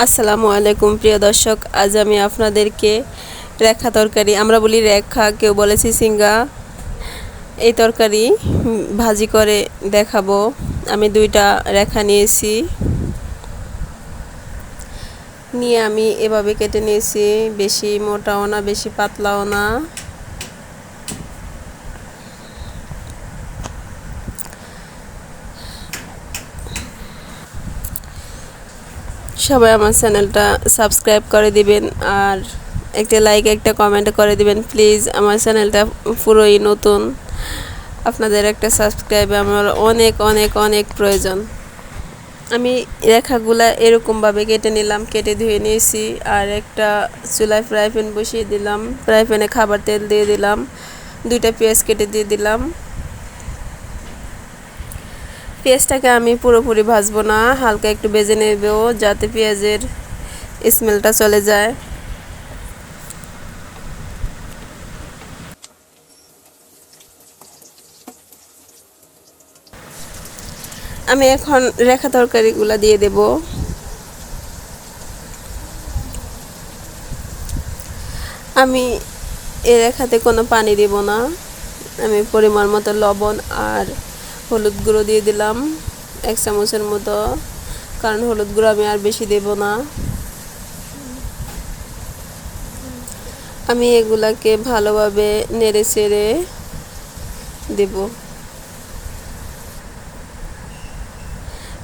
আসসালামু আলাইকুম, প্রিয় দর্শক। আজ আমি আপনাদেরকে রেখা তরকারি, আমরা বলি রেখা, কেউ বলেছি সিঙ্গা এই তরকারি ভাজি করে দেখাবো। আমি দুইটা রেখা নিয়েছি। নিয়ে আমি এভাবে কেটে নিয়েছি, বেশি মোটাও না, বেশি পাতলাও না। সবাই আমার চ্যানেলটা সাবস্ক্রাইব করে দিবেন আর একটা লাইক একটা কমেন্ট করে দিবেন। প্লিজ আমার চ্যানেলটা পুরোই নতুন। আপনাদের একটা সাবস্ক্রাইবে আমার অনেক অনেক অনেক প্রয়োজন। আমি রেখাগুলা এরকমভাবে কেটে নিলাম, কেটে ধুয়ে নিয়েছি। আর একটা চুলায় ফ্রাই প্যান বসিয়ে দিলাম। ফ্রাই প্যানে খাবার তেল দিয়ে দিলাম। দুইটা পেঁয়াজ কেটে দিয়ে দিলাম। পেঁয়াজটাকে আমি পুরোপুরি ভাজবো না, হালকা একটু বেজে নেব যাতে পেঁয়াজের স্মেলটা চলে যায়। আমি এখন রেখা তরকারিগুলো দিয়ে দেব। আমি এ রেখাতে কোনো পানি দেব না। আমি পরিমাণ মতো লবণ আর হলুদ গুঁড়ো দিয়ে দিলাম, এক চামচের মতো। কারণ হলুদ গুঁড়ো আমি আর বেশি দেব না। আমি এগুলাকে ভালোভাবে নেড়ে চেড়ে দেব।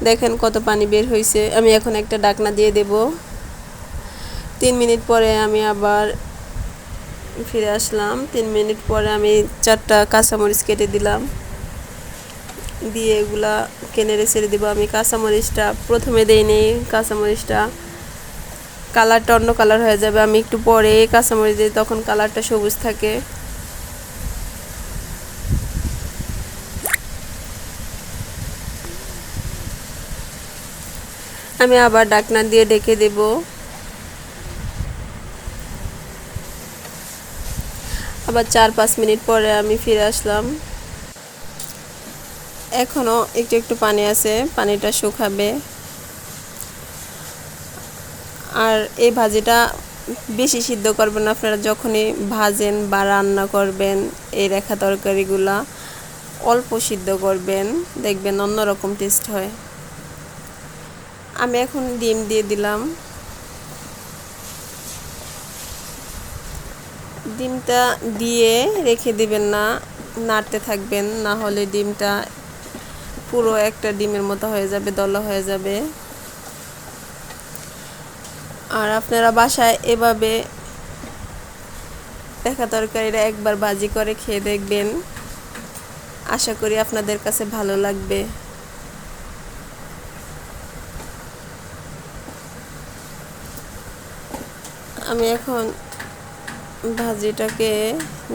দেখেন কত পানি বের হয়েছে আমি এখন একটা ডাকনা দিয়ে দেব। তিন মিনিট পরে আমি আবার ফিরে আসলাম। তিন মিনিট পরে আমি চারটা কাঁচামরিচ কেটে দিলাম। দিয়ে এগুলা কেনেড়ে ছেড়ে দেবো। আমি কাঁচামরিচটা প্রথমে দেই নেই। কাঁচামরিচটা কালারটা অন্য কালার হয়ে যাবে। আমি একটু পরে কাঁচামরিচ দিই, তখন কালারটা সবুজ থাকে। আমি আবার ডাকনা দিয়ে ডেকে দেব। আবার চার পাঁচ মিনিট পরে আমি ফিরে আসলাম। এখনও একটু একটু পানি আছে, পানিটা শুকাবে। আর এই ভাজিটা বেশি সিদ্ধ করবেন আপনারা যখনই ভাজেন বা রান্না করবেন, এই রেখা তরকারিগুলা অল্প সিদ্ধ করবেন, দেখবেন অন্যরকম টেস্ট হয়। আমি এখন ডিম দিয়ে দিলাম। ডিমটা দিয়ে রেখে দিবেন না, নাড়তে থাকবেন, না হলে ডিমটা পুরো একটা ডিমের মতো হয়ে যাবে, দলা হয়ে যাবে। আর আপনারা বাসায় এভাবে দেখা তরকারিটা একবার বাজি করে খেয়ে দেখবেন। আশা করি আপনাদের কাছে ভালো লাগবে। আমি এখন ভাজিটাকে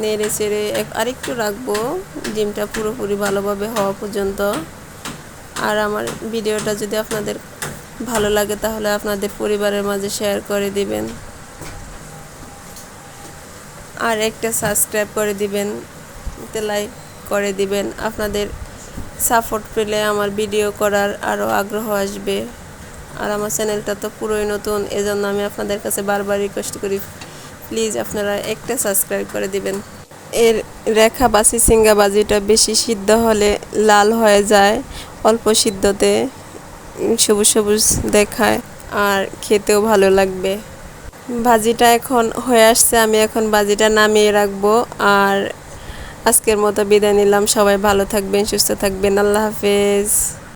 নেড়ে চেড়ে আরেকটু রাখব। ডিমটা পুরোপুরি ভালোভাবে হওয়া পর্যন্ত। আর আমার ভিডিওটা যদি আপনাদের ভালো লাগে, তাহলে আপনাদের পরিবারের মাঝে শেয়ার করে দিবেন। আর একটা সাবস্ক্রাইব করে দিবেন লাইক করে দিবেন। আপনাদের সাপোর্ট পেলে আমার ভিডিও করার আরও আগ্রহ আসবে। আর আমার চ্যানেলটা তো পুরোই নতুন, এজন্য আমি আপনাদের কাছে বারবার রিকোয়েস্ট করি। প্লিজ আপনারা একটা সাবস্ক্রাইব করে দিবেন। এর রেখা বাসি সিঙ্গা বাজিটা বেশি সিদ্ধ হলে লাল হয়ে যায়, অল্প সিদ্ধতে সবুজ সবুজ দেখায় আর খেতেও ভালো লাগবে। ভাজিটা এখন হয়ে আসছে, আমি এখন ভাজিটা নামিয়ে রাখব আর আজকের মতো বিদায় নিলাম। সবাই ভালো থাকবেন, সুস্থ থাকবেন। আল্লাহ হাফেজ।